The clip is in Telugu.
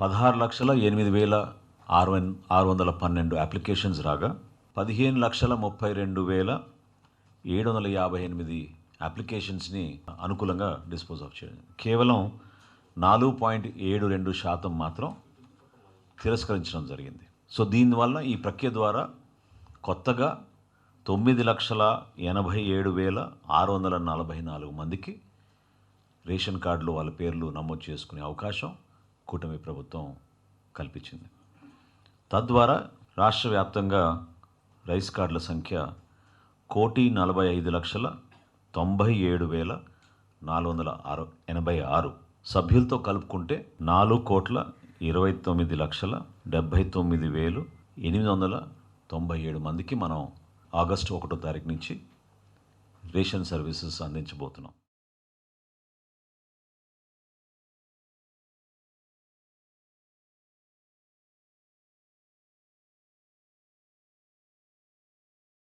పదహారు లక్షల ఎనిమిది వేల ఆరు ఆరు వందల పన్నెండు అప్లికేషన్స్ రాగా పదిహేను లక్షల ముప్పై రెండు వేల ఏడు వందల యాభై ఎనిమిది అప్లికేషన్స్ని అనుకూలంగా డిస్పోజ్ ఆఫ్ చేయడం. కేవలం నాలుగు పాయింట్ ఏడు రెండు శాతం మాత్రం తిరస్కరించడం జరిగింది. సో దీనివల్ల ఈ ప్రక్రియ ద్వారా కొత్తగా తొమ్మిది లక్షల ఎనభై ఏడు వేల ఆరు వందల నలభై నాలుగు మందికి రేషన్ కార్డులో వాళ్ళ పేర్లు నమోదు చేసుకునే అవకాశం కూటమి ప్రభుత్వం కల్పించింది. తద్వారా రాష్ట్ర వ్యాప్తంగా రైస్ కార్డుల సంఖ్య కోటి నలభై ఐదు లక్షల తొంభై ఏడు వేల నాలుగు వందల ఆరు ఎనభై ఆరు సభ్యులతో కలుపుకుంటే నాలుగు కోట్ల ఇరవై తొమ్మిది లక్షల డెబ్భై తొమ్మిది వేలు ఎనిమిది వందల తొంభై ఏడు మందికి మనం ఆగస్టు ఒకటో తారీఖు నుంచి రేషన్ సర్వీసెస్ అందించబోతున్నాం.